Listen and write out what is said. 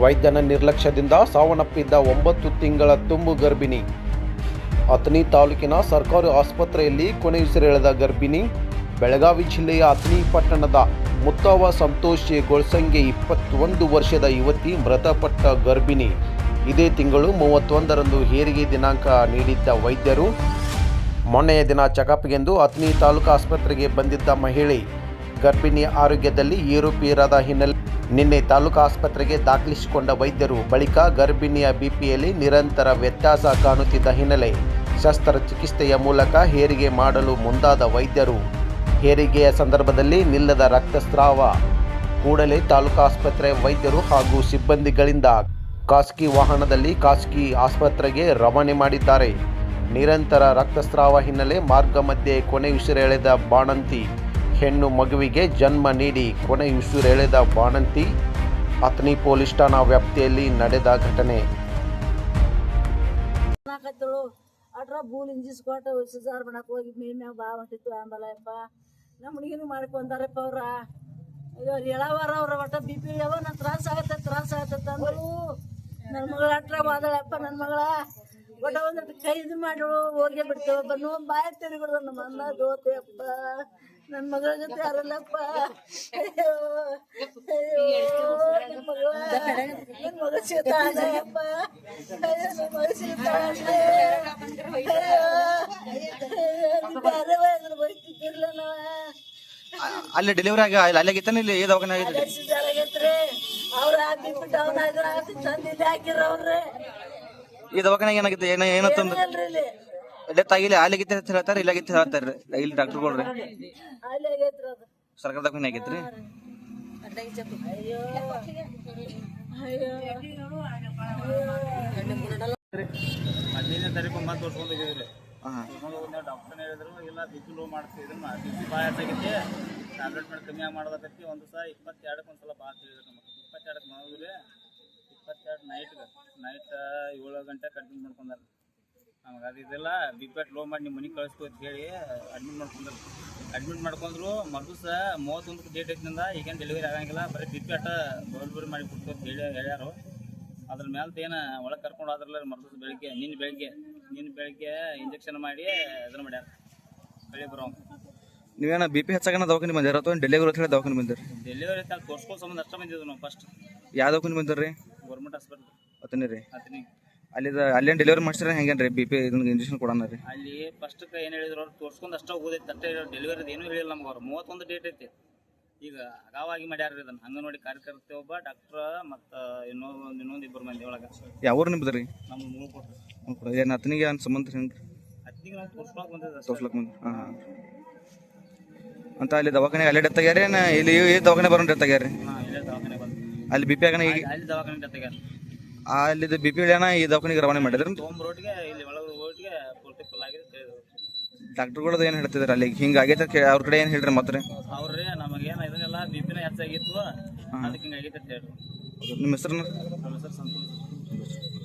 ವೈದ್ಯನ ನಿರ್ಲಕ್ಷ್ಯದಿಂದ ಸಾವನ್ನಪ್ಪಿದ್ದ ಒಂಬತ್ತು ತಿಂಗಳ ತುಂಬು ಗರ್ಭಿಣಿ. ಅಥಣಿ ತಾಲೂಕಿನ ಸರ್ಕಾರಿ ಆಸ್ಪತ್ರೆಯಲ್ಲಿ ಕೊನೆಯುಸಿರೆಳೆದ ಗರ್ಭಿಣಿ. ಬೆಳಗಾವಿ ಜಿಲ್ಲೆಯ ಅಥಣಿ ಪಟ್ಟಣದ ಮುತ್ತವ ಸಂತೋಷ್ ಗೊಳ್ಸಂಗೆ ಇಪ್ಪತ್ತೊಂದು ವರ್ಷದ ಯುವತಿ ಮೃತಪಟ್ಟ ಗರ್ಭಿಣಿ. ಇದೇ ತಿಂಗಳು ಮೂವತ್ತೊಂದರಂದು ಹೇರಿಗೆ ದಿನಾಂಕ ನೀಡಿದ್ದ ವೈದ್ಯರು. ಮೊನ್ನೆಯ ದಿನ ಚೆಕಪ್ಗೆಂದು ಅಥಣಿ ತಾಲೂಕು ಆಸ್ಪತ್ರೆಗೆ ಬಂದಿದ್ದ ಮಹಿಳೆ. ಗರ್ಭಿಣಿ ಆರೋಗ್ಯದಲ್ಲಿ ಏರುಪೇರಾದ ಹಿನ್ನೆಲೆ ನಿನ್ನೆ ತಾಲೂಕು ಆಸ್ಪತ್ರೆಗೆ ದಾಖಲಿಸಿಕೊಂಡ ವೈದ್ಯರು ಬಳಿಕ ಗರ್ಭಿಣಿಯ ಬಿಪಿಯಲ್ಲಿ ನಿರಂತರ ವ್ಯತ್ಯಾಸ ಕಾಣುತ್ತಿದ್ದ ಹಿನ್ನೆಲೆ ಶಸ್ತ್ರಚಿಕಿತ್ಸೆಯ ಮೂಲಕ ಹೇರಿಗೆ ಮಾಡಲು ಮುಂದಾದ ವೈದ್ಯರು. ಹೇರಿಗೆಯ ಸಂದರ್ಭದಲ್ಲಿ ನಿಲ್ಲದ ರಕ್ತಸ್ರಾವ. ಕೂಡಲೇ ತಾಲೂಕು ಆಸ್ಪತ್ರೆ ವೈದ್ಯರು ಹಾಗೂ ಸಿಬ್ಬಂದಿಗಳಿಂದ ಖಾಸಗಿ ವಾಹನದಲ್ಲಿ ಖಾಸಗಿ ಆಸ್ಪತ್ರೆಗೆ ರವಾನೆ ಮಾಡಿದ್ದಾರೆ. ನಿರಂತರ ರಕ್ತಸ್ರಾವ ಹಿನ್ನೆಲೆ ಮಾರ್ಗ ಮಧ್ಯೆ ಕೊನೆಯುಸಿರೆಳೆದ ಬಾಣಂತಿ. ಹೆಣ್ಣು ಮಗುವಿಗೆ ಜನ್ಮ ನೀಡಿ ಕೊನೆಯುಸಿರೆಳೆದ ಬಾಣಂತಿ ಅಥಣಿ ಪೊಲೀಸ್ ಠಾಣಾ ವ್ಯಾಪ್ತಿಯಲ್ಲಿ ನಡೆದ ಘಟನೆ. ಅಟ್ರ ಬೂಲ್ ಇಂಜಿಸ್ ಕೊಟ್ಟು ಸುಜಾರ್ ಮಾಡಕ್ ಹೋಗಿ ಮೇ ಮ್ಯಾಗ ಬಾ ಹೊಟ್ಟಿತ್ತು ಆಂಬಲ ಯಪ್ಪ ನಮ್ಮ ಹುಡುಗಿನೂ ಮಾಡ್ಕೊಂತಾರಪ್ಪ ಅವ್ರ. ಅಯ್ಯೋ ಹೇಳವಾರ ಅವ್ರ ಒಟ್ಟ ಬಿ ಪಿ ಯಾವ ನನ್ ತ್ರಾಸ ಆಗತ್ತೆ ತ್ರಾಸ ಆಗತ್ತೆ ಅಂದ್ರು. ನನ್ನ ಮಗಳ ಅಟ್ರ ಮಾದಳಪ್ಪ ನನ್ನ ಮಗಳ. ಒಟ್ಟ ಒಂದ್ ಕೈ ಇದು ಮಾಡಳು ಹೋಗಿ ಬಿಡ್ತೇವೆ ಬನ್ನು ಬಾಯ್ ತಿರುಗಿಡು ನಮ್ಮ ಅನ್ನ ದೋತೆ ನನ್ನ ಮಗಳ ಜೊತೆ ಯಾರಲ್ಲಪ್ಪ? ಅಯ್ಯೋ ಅಯ್ಯೋ ನನ್ನ ಮಗಳ ನನ್ನ ಮಗ ಸೀತಾಳಪ್ಪ ಅಯ್ಯೋ ನನ್ನ ಮಗ ಸೀತಾಳೆ ಬೇರೆ ನಾವ? ಅಲ್ಲಿ ಡೆಲಿವರಿ ಆಗ ಅಲ್ಲಿ ಅಲ್ಲಾಗಿತ್ತಾನೆ ಇಲ್ಲಿ ದವಾಖಾನೆ ಆಗೈತ್ರಿ ಅವ್ರ ಹಾಕಿಬಿಟ್ಟು ಡೌನ್ ಆದ್ರ ತಂದು ಇಲ್ಲಿ ಹಾಕಿರ ಅವ್ರೆ ಈ ದವಾಖಾನೆ ಏನಾಗಿತ್ತು? ಏನ ಇಲ್ಲಿ ತಾಯಿ ಆಗಿಲ್ಲ ಅಲ್ಲಿಗಿತ್ತೆ ಅಂತ ಹೇಳ್ತಾರೆ ಇಲ್ಲಾಗಿತ್ತ ಹೇಳ್ತಾರೆ. ಇಲ್ಲಿ ಡಾಕ್ಟರ್ಗಳು ರೀ ಅಲ್ಲಿ ಆಗೈತ್ರಿ ಅದು ಸರ್ಕಾರ ದವಾಖಾನೆ ಆಗೈತ್ರಿ ಅಯ್ಯೋ ಅಯ್ಯೋ ಹದಿನೈದನೇ ತಾರೀಕು ಮತ್ತೆ ತೋರ್ಸ್ಕೊಂಡು ಹೋಗಿದ್ರಿ ಡಾಕ್ಟರ್ ಹೇಳಿದ್ರು ಇಲ್ಲ ಬಿ ಲೋ ಮಾಡ್ತಿದ್ರು ಬಿ ಪಿ ಬಾಯ್ ಆಗೈತಿ ಟ್ಯಾಬ್ಲೆಟ್ ಮಾಡಿ ಕಮ್ಮಿ ಮಾಡೋದಕ್ಕೈತಿ ಒಂದು ಸಲ ಇಪ್ಪತ್ತೆರಡಕ್ಕೆ ಒಂದು ಸಲ ಭಾಳ ಅಂತ ಹೇಳಿದ್ರು ನಮಗೆ. ಇಪ್ಪತ್ತೆರಡಕ್ಕೆ ಮಾಡಿದ್ರಿ ಇಪ್ಪತ್ತೆರಡು ನೈಟ್ಗೆ ನೈಟ್ ಏಳು ಗಂಟೆ ಕಂಟಿನ್ಯೂ ಮಾಡ್ಕೊಂಡಾರ ನಮಗೆ ಅದು ಇದೆಲ್ಲ ಬಿ ಪಿ ಲೋ ಮಾಡಿ ನಿಮ್ಮ ಮನೆಗೆ ಕಳಿಸ್ಕೊ ಅಂತ ಹೇಳಿ ಅಡ್ಮಿಟ್ ಮಾಡ್ಕೊಂಡ್ರು. ಅಡ್ಮಿಟ್ ಮಾಡ್ಕೊಂಡ್ರು ಮರುದಿವಸ ಮೂವತ್ತೊಂದಕ್ಕೆ ಡೇಟ್ ಐತಿನಿಂದ ಈಗೇನು ಡೆಲಿವರಿ ಆಗಂಗಿಲ್ಲ ಬರೀ ಬಿ ಪಿ ಅಟ ಡೆಲಿವರಿ ಮಾಡಿ ಕೊಡ್ತು ಅಂತ ಹೇಳಿ ಹೇಳ್ಯಾರು. ಅದ್ರ ಮೇಲೆ ಏನು ಒಳಗೆ ಕರ್ಕೊಂಡು ಹೋದ್ರಲ್ಲ ಮರ್ದಿವ್ಸ ಬೆಳಿಗ್ಗೆ ನಿನ್ನ ಬೆಳಿಗ್ಗೆ ನಿನ್ನ ಬೆಳಿಗ್ಗೆ ಇಂಜೆಕ್ಷನ್ ಮಾಡಿ ಇದನ್ನ ಮಾಡ್ಯಾರ. ಬೆಳಿಗ್ಗೆ ಬರೋ. ನೀವೇನ ಬಿ ಪಿ ಹೆಚ್ಚಾಗನ ದವಾಖಾನೆ ಬಂದಿರ ಅಥವಾ ಡೆಲಿವರಿ ಅಂತ ಹೇಳಿ ದವಾಖಾನೆ ಬಂದಿರಿ? ಡೆಲಿವರಿ ಅಂತ ತೋರ್ಸ್ಕೊಳ್ಳೋ ಸಂಬಂಧ ಅಷ್ಟೇ ಬಂದಿದ್ದು ನಾವು ಫಸ್ಟ್ ಯಾವ ದವಾಖಾನೆ ಬಂದಿರಿ ಗೌರ್ಮೆಂಟ್ ಹಾಸ್ಪಿಟಲ್ ಅತನೇ ರೀ. ಅತನಿ ಅಲ್ಲಿದ ಅಲ್ಲೇನು ಡೆಲಿವರಿ ಮಾಡ್ಸಿದ್ರೆ ಹೆಂಗೇನು ರೀ ಬಿ ಪಿ ಇದನ್ನ ಇಂಜೆಕ್ಷನ್ ಕೊಡೋಣ ರೀ. ಅಲ್ಲಿ ಫಸ್ಟ್ ಏನು ಹೇಳಿದ್ರು ಅವ್ರು ತೋರ್ಸ್ಕೊಂಡು ಅಷ್ಟೇ ಹೋಗೋದೈತೆ ಅಷ್ಟೇ ಡೆಲಿವರಿ ಏನೂ ಹೇಳಿಲ್ಲ ನಮ್ಗೆ ಅವ್ರು. ಮೂವತ್ತೊಂದು ಡೇಟ್ ಐತಿ. ಈಗ ಅಗಾವಾಗಿ ಮಾಡ್ಯಾರ ಇದನ್ನು. ಅಂಗನವಾಡಿ ಕಾರ್ಯಕರ್ತೆ ಒಬ್ಬ ಡಾಕ್ಟ್ರ ಮತ್ತು ಇನ್ನೊಂದು ಇನ್ನೊಂದು ಇಬ್ಬರು ಮಂದಿ ಒಳಗೆ. ಯಾವ ಊರು ನಿಮ್ದು ರೀ? ನಮ್ಮ ಮೂರು ಏನು ಅತನಿಗೆ ಏನು ಸಂಬಂಧ ಹೆಂಗೆ ಹತ್ತಿಗೆ ನಾವು ತೋರ್ಸ್ಕೊಳಕ್ಕೆ ಬಂದಿದ್ದೆ. ತೋರ್ಸ್ಲಕ್ ಬಂದು ಹಾಂ ಹಾಂ. ಅಂತ ಅಲ್ಲಿ ದವಾಖಾನೆ ಅಲ್ಲೇ ಡೆತ್ ಆಗ್ಯಾರ ಏನು? ಇಲ್ಲಿ ಈ ದವಾಖಾನೆ ಬರೋಣ ಡೆತ್ ಆಗ್ಯಾರ? ರೀ ಹಾಂ ಇಲ್ಲೇ ದವಾಖಾನೆ ಬಂದು ಅಲ್ಲಿ ಬಿ ಪಿ ಆಗನ ಈಗ ಅಲ್ಲಿ ದವಾಖಾನೆ ಜೊತೆಗೆ ಅಲ್ಲಿದ್ದು ಬಿ ಪಿ ಏನ ಈ ದವಾಖಾನಿಗೆ ರವಾನೆ ಮಾಡಿದ್ರಿ. ತೊಗೊಂಬ ರೋಡ್ಗೆ ಇಲ್ಲಿ ಒಳಗೆ ರೋಡ್ಗೆ ಪೂರ್ತಿ ಫುಲ್ ಆಗಿದೆ ಅಂತ ಹೇಳಿದ್ರು ಡಾಕ್ಟರ್ಗಳದ್ದು ಏನು ಹೇಳ್ತಿದಾರೆ ಅಲ್ಲಿ? ಹಿಂಗೆ ಆಗೈತೆ ಕೇ- ಅವ್ರ ಕಡೆ ಏನು ಹೇಳ್ರಿ ಮತ್ತೆ ಅವ್ರಿ ನಮಗೇನು ಇದನ್ನೆಲ್ಲ ಬಿ ಪಿನ ಹೆಚ್ಚಾಗಿತ್ತು. ಅದಕ್ಕೆ ಹಿಂಗೆ ಆಗೈತೆ ಅಂತ ಹೇಳ್ರು. ನಿಮ್ಮ ಹೆಸರು ನಮ್ಮ ಹೆಸರು ಸಂತೋಷ್.